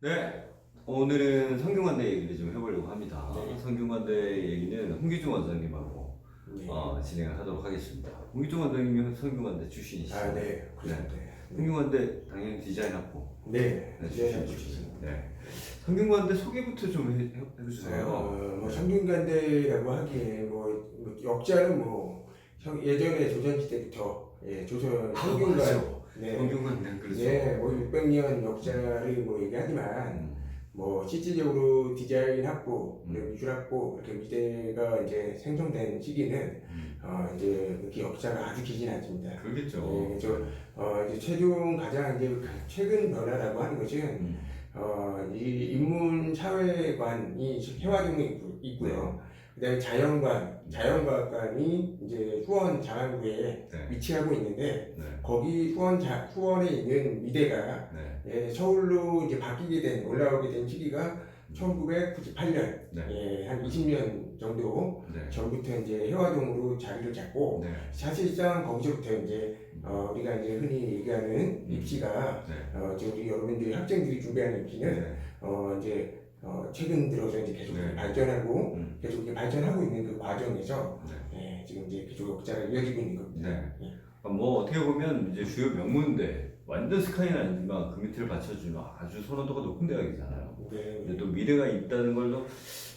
네, 오늘은 성균관대 얘기를 좀 해보려고 합니다. 네. 성균관대 얘기는 홍기중 원장님하고 네. 어, 진행을 하도록 하겠습니다. 홍기중 원장님이 성균관대 출신이시죠? 아, 네. 그렇습니다. 네. 성균관대 당연히 디자인학부 네. 네, 네. 출신이시죠. 네. 성균관대 소개부터 좀 해, 해- 해주세요. 어, 뭐 성균관대라고 하기에 뭐, 뭐 역사는 뭐 성- 예전에 조선시대부터 예, 조선 아, 성균관 맞아요. 네. 성균관대 그렇죠. 네, 뭐 600년 역사를 뭐 얘기하지만 음, 뭐 실질적으로 디자인 학부, 음. 그리고 미술 학부 이렇게 미대가 이제 생성된 시기는 음, 어 이제 그렇게 역사가 아주 길진 않습니다. 그러겠죠. 네, 그래서 어 이제 최종 가장 이제 최근 변화라고 하는 것은 음, 어, 이 인문 사회관이 해화동에 있고- 있고요. 그다음에 자연관, 자연과학관이 이제 수원 장안구에 네. 위치하고 있는데 네. 거기 수원 자, 수원에 있는 미대가 네. 예, 서울로 이제 바뀌게 된 올라오게 된 시기가 1998년 네. 예, 한 20년 정도 네. 전부터 이제 해화동으로 자리를 잡고 네. 사실상 거기서부터 이제 어, 우리가 이제 흔히 얘기하는 입시가 네. 어, 지금 우리 여러분들이 학생들이 준비하는 입시는 네. 어, 이제 어, 최근 들어서 이제 계속 네. 발전하고 음, 계속 이렇게 발전하고 있는 그 과정에서 네. 예, 지금 이제 계속 역사가 이어지고 있는 겁니다. 네. 예. 뭐 어떻게 보면 이제 주요 명문대 완전 스카이는 아니지만 그 밑을 받쳐주는 아주 선호도가 높은 대학이잖아요. 네. 근데 또 미래가 있다는 걸로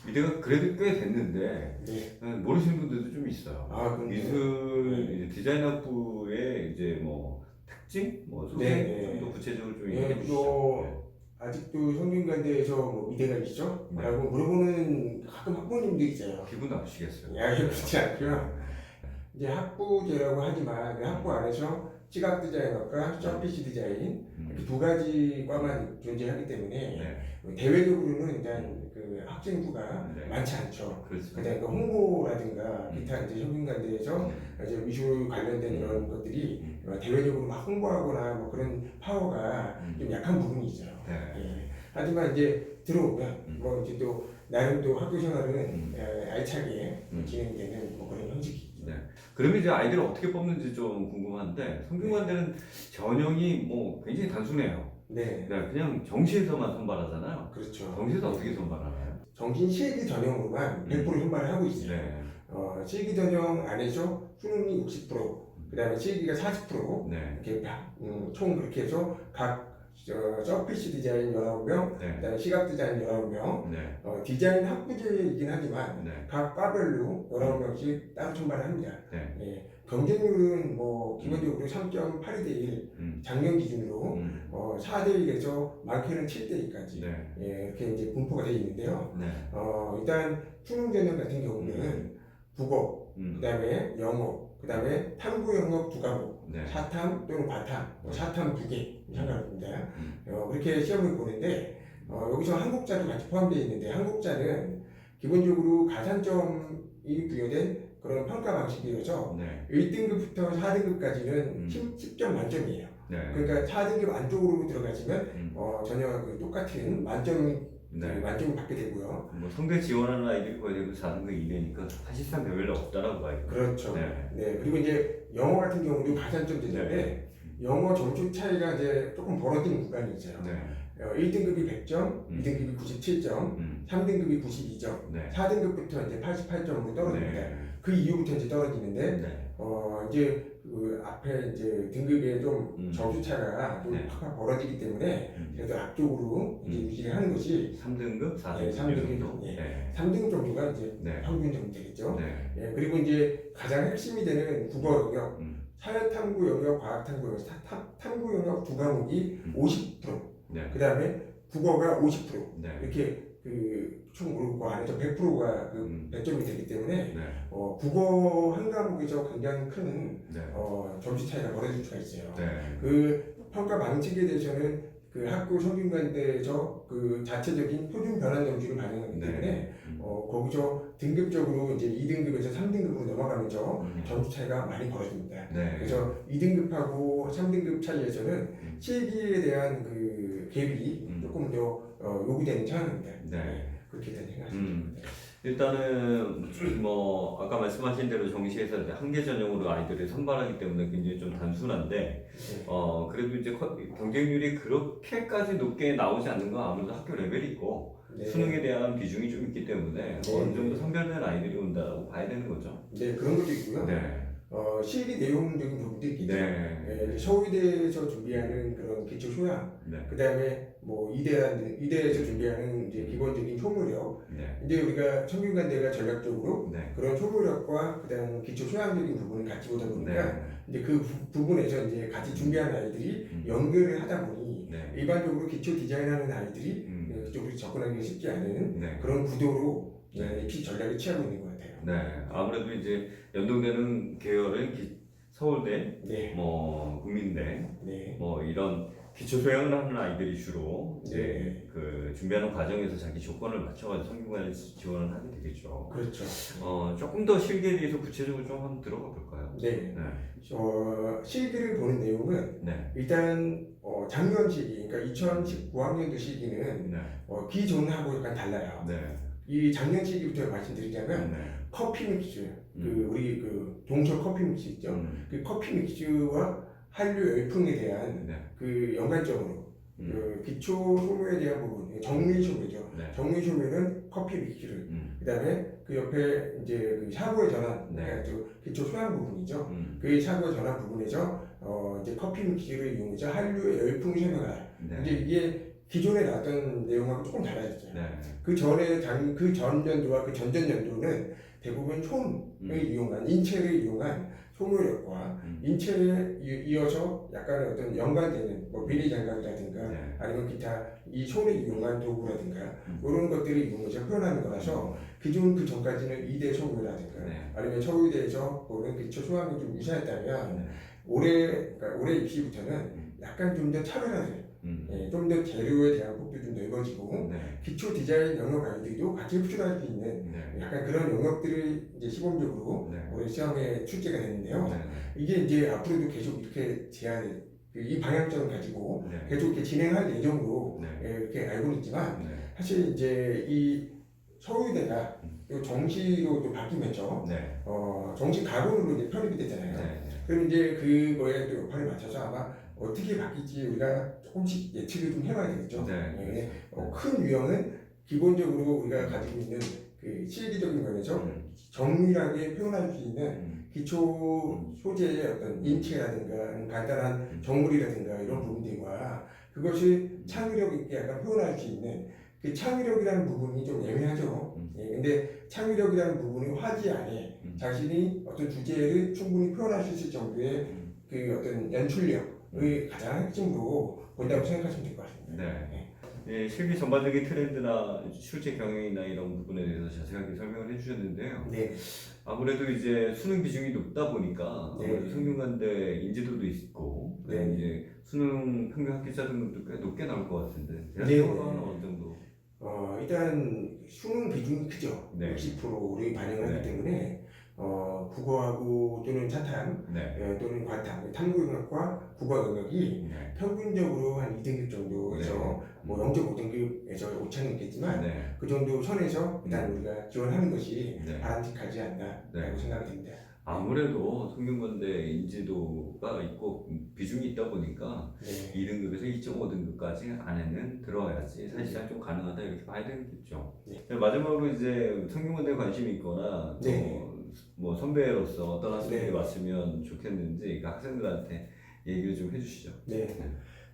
미래가 그래도 꽤 됐는데 네. 모르시는 분들도 좀 있어요. 아, 미술 네. 이제 디자인 학부의 이제 뭐 특징, 뭐 소개 네, 네. 좀더 구체적으로 좀 예, 얘기해 또 주시죠. 아직도 성균관대에서 뭐 미대가 있죠? 네. 라고 물어보는 가끔 학부모님도 있어요. 네. 기분 나쁘시겠어요. 야, 그렇지 않고요. 이제 학부제라고 하지만 그 학부 안에서 시각 디자인학과 서피스 디자인 이렇게 음, 두 가지 과만 존재하기 때문에 네, 대외적으로는 일단 그 학생 수가 네. 많지 않죠. 그렇죠. 그다음에 그 홍보라든가 기타 이제 성균관대에서 음, 이제 미술 관련된 이런 것들이 어, 대외적으로 막 홍보하거나 뭐 그런 파워가 음, 좀 약한 부분이 있어요. 네. 예. 하지만 이제 들어오면 음. 뭐 이제 또 나름 또 학교 생활은 음. 에, 알차게 음. 진행되는 뭐 그런 형식이죠. 네. 그러면 이제 아이들을 어떻게 뽑는지 좀 궁금한데 성균관대는 전형이 뭐 굉장히 단순해요. 네, 네, 그냥 정시에서만 선발하잖아요. 그렇죠. 정시에서 어떻게 선발하나요? 정신 실기 전형으로만 100% 선발을 하고 있어요. 네, 어, 실기 전형 안에서 수능이 60%, 그 다음에 실기가 40% 네, 이렇게 다, 음, 총 그렇게 해서 각 저, 서피스 디자인 19명, 네, 그다음에 시각 디자인 19명, 네, 어, 디자인 학부제이긴 하지만 네, 각 과별로 19명씩 따로 선발을 합니다. 네, 예, 경쟁률은 뭐 기본적으로 3.82대 1 음, 작년 기준으로 음, 어, 4대 1에서 많게는 7대 2까지. 네, 예, 이렇게 이제 분포가 되어 있는데요. 네, 어, 일단 수능 전형 같은 경우는 국어, 음, 그다음에 영어, 그 다음에 탐구 영역 두 과목, 네, 사탐 또는 과탐, 뭐 사탐 두 개 상관없습니다. 음, 어, 그렇게 시험을 보는데 어, 여기서 한국자도 같이 포함되어 있는데 한국자는 기본적으로 가산점이 부여된 그런 평가 방식이어서 네, 1등급부터 4등급까지는 음. 10, 점 만점이에요. 네, 그러니까 4등급 안쪽으로 들어가시면 음, 어, 전혀 그 똑같은 만점 네. 만점을 받게 되고요. 뭐 성대 지원하는 아이들이 거의 대부분 4등급 이내니까 사실상 별로 없다라고 봐요. 그렇죠. 네, 네. 그리고 이제 영어 같은 경우도 가산점 제도인데 영어 점수 차이가 이제 조금 벌어지는 구간이 있어요. 네, 어, 1등급이 100점, 음. 2등급이 97점, 음, 3등급이 92점, 네, 4등급부터 이제 88점으로 떨어집니다. 네, 그 이후부터 이제 떨어지는데 네, 어 이제 그 앞에 이제 등급에 좀 음. 점수 차가 좀 네. 확 벌어지기 때문에 음, 그래도 앞쪽으로 이제 음. 유지를 하는 것이 3등급, 4등급 네, 3등급, 정도. 예. 네, 3등 정도가 이제 네, 평균 정도 되겠죠. 네, 예, 그리고 이제 가장 핵심이 되는 국어 영역, 음, 사회탐구 영역, 과학탐구 영역, 탐구 영역 두 과목이 음. 50%, 네, 그 다음에 국어가 50% 네, 이렇게 그총 그룹 안에서 100%가 그 음, 배점이 되기 때문에 네, 어, 국어 한 과목에서 굉장히 큰 네, 어, 점수 차이가 벌어질 수가 있어요. 네, 그 평가 방식에 대해서는 그 학교 성균관대에서 그 자체적인 표준 변환 점수를 반영하기 네. 때문에 음, 어, 거기서 등급적으로 이제 2등급에서 3등급으로 넘어가면서 음, 점수 차이가 많이 벌어집니다. 네, 그래서 2등급하고 3등급 차이에서는 음. 실기에 대한 그 갭이 음. 조금 더 어, 요구되는 상황입니다. 네. 그렇게 생각하시면 음. 됩니다. 일단은 뭐 아까 말씀하신 대로 정시에서 한개 전형으로 아이들을 선발하기 때문에 굉장히 좀 단순한데 네. 어 그래도 이제 커- 경쟁률이 그렇게까지 높게 나오지 않는 건 아무래도 학교 레벨이 있고 네. 수능에 대한 비중이 좀 있기 때문에 네. 어느 정도 선별된 아이들이 온다고 봐야 되는 거죠. 네, 그런 것도 있고요. 네. 어, 실기 내용적인 부분도 있겠죠. 네. 예, 서울대에서 준비하는 그런 기초 소양, 네. 그 다음에 뭐 이대 이대에서 준비하는 이제 기본적인 효무력, 네. 이제 우리가 청균관대가 전략적으로 네. 그런 효무력과 그다음 기초 소양적인 부분을 같이 보다 보니까 네. 이제 그 부, 분에서 이제 같이 준비하는 아이들이 음. 연결을 하다 보니 네. 일반적으로 기초 디자인하는 아이들이 음. 예, 그쪽으로 접근하기 쉽지 않은 네. 그런 구도로 네. 예, 피 전략을 취하고 있는 것 같아요. 네. 아무래도 이제 연동되는 계열은 기- 서울대, 네, 뭐 국민대, 네, 뭐 이런 기초 소양을 하는 아이들이 주로 이제 네. 그 준비하는 과정에서 자기 조건을 맞춰가지고 성균관에 지원을 하게 되겠죠. 그렇죠. 어 조금 더 실기에 대해서 구체적으로 좀 한번 들어가 볼까요? 네, 네. 어, 실기를 보는 내용은 네. 일단 어, 작년 시기, 그러니까 2019학년도 시기는 네. 어, 기존하고 약간 달라요. 네. 이 작년 시기부터 말씀드리자면 네. 커피 믹스, 그 음. 우리 그 동철 커피 믹스 있죠. 음. 그 커피 믹스와 한류 열풍에 대한 네. 그 연관적으로 음. 그 기초 소모에 대한 부분, 정밀 소모죠. 네. 정밀 소모는 커피 믹스를, 음. 그다음에 그 옆에 이제 그 사고의 전환, 네. 그러니까 저 기초 소양 부분이죠. 음. 그 사고의 전환 부분에서 어 이제 커피 믹스를 이용해서 한류의 열풍 세명을 네. 이제 이게 기존에 나왔던 내용하고 조금 달라졌죠. 네. 그 전에 당, 그 전년도와 그 전전 연도는 대부분 음. 이용한 인체를 이용한 소모력과 음. 인체에 이- 이어서 약간 어떤 연관되는 뭐 비리 장갑이라든가 네. 아니면 기타 이 손을 이용한 도구라든가 음. 이런 것들을 이용해서 표현하는 거라서 기존 그 전까지는 이대 소모라든가 네. 아니면 서울대에서 보는 기초 소양이 좀 유사했다면 네. 올해 그러니까 올해 입시부터는 음. 약간 좀 더 차별화돼 음. 예, 좀더 재료에 대한 폭도 좀 넓어지고 네. 기초 디자인 영역 아이들도 같이 흡수할 수 있는 네. 약간 그런 영역들을 이제 시범적으로 네. 올해 시험에 출제가 됐는데요. 네. 이게 이제 앞으로도 계속 이렇게 제한 이 방향성을 가지고 네. 계속 이렇게 진행할 예정으로 네. 예, 이렇게 알고 있지만 네. 사실 이제 이 서울대가 음. 또 정시로 또 바뀌면서 네. 어, 정시 가본으로 이제 편입이 됐잖아요. 네. 그럼 이제 그거에 또 여파를 맞춰서 아마 어떻게 바뀔지 우리가 조금씩 예측을 좀 해봐야 되겠죠. 네. 예, 어, 큰 유형은 기본적으로 우리가 가지고 있는 그 실기적인 면에서 음. 정밀하게 표현할 수 있는 음. 기초 소재의 어떤 인체라든가 간단한 정물이라든가 이런 부분들과 그것이 창의력 있게 약간 표현할 수 있는 그 창의력이라는 부분이 좀 애매하죠. 음. 예, 근데 창의력이라는 부분이 화지 안에 음. 자신이 어떤 주제를 충분히 표현할 수 있을 정도의 음. 그 어떤 연출력 의 가장 핵심으로 본다고 생각하시면 될 것 같습니다. 네. 예, 실기 전반적인 트렌드나 실제 경영이나 이런 부분에 대해서 자세하게 설명을 해주셨는데요. 네, 아무래도 이제 수능 비중이 높다 보니까 네. 아무래도 성균관대 인지도도 있고 네. 이제 수능 평균 합격자 등급도 꽤 높게 나올 것 같은데 네. 대학교는 어느 정도? 어, 일단 수능 비중이 크죠. 네. 60%를 반영을 하기 네. 때문에 어, 국어하고 또는 사탐 네. 예, 또는 관탐, 탐구영역과 국어 영역이 네. 평균적으로 한 2등급 정도에서 뭐 0.5등급에서 오차는 있겠지만 네. 그 정도 선에서 일단 우리가 지원하는 것이 네. 바람직하지 않나라고 네. 생각이 듭니다. 아무래도 성균관대 인지도가 있고 비중이 있다 보니까 네. 2등급에서 2.5등급까지 안에는 들어와야지 사실상 좀 가능하다 이렇게 봐야 되겠죠. 네. 네, 마지막으로 이제 성균관대 관심이 있거나 또 네. 뭐 선배로서 어떤 학생이 네. 왔으면 좋겠는지 그 학생들한테 얘기를 좀 해주시죠. 네.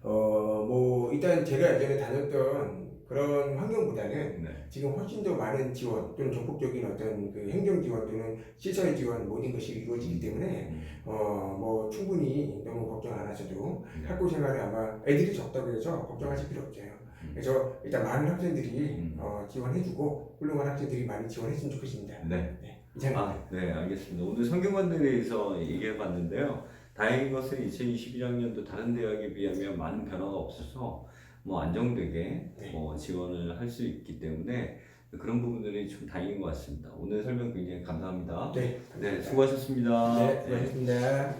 어, 뭐 일단 제가 예전에 다녔던 그런 환경보다는 네. 지금 훨씬 더 많은 지원 또는 전폭적인 어떤 그 행정 지원 또는 시설 지원 모든 것이 이루어지기 때문에 음, 어뭐 충분히 너무 걱정 안 하셔도 네. 학교 생활에 아마 애들이 적다고 해서 걱정하실 필요 없어요. 음. 그래서 일단 많은 학생들이 음. 어, 지원해주고 훌륭한 학생들이 많이 지원했으면 좋겠습니다. 네. 네, 아, 네, 알겠습니다. 오늘 성균관대에 대해서 얘기해 봤는데요. 다행인 것은 2021학년도 다른 대학에 비하면 많은 변화가 없어서 뭐 안정되게 네. 뭐 지원을 할 수 있기 때문에 그런 부분들이 좀 다행인 것 같습니다. 오늘 설명 굉장히 감사합니다. 네, 네, 수고하셨습니다. 네, 수고하셨습니다.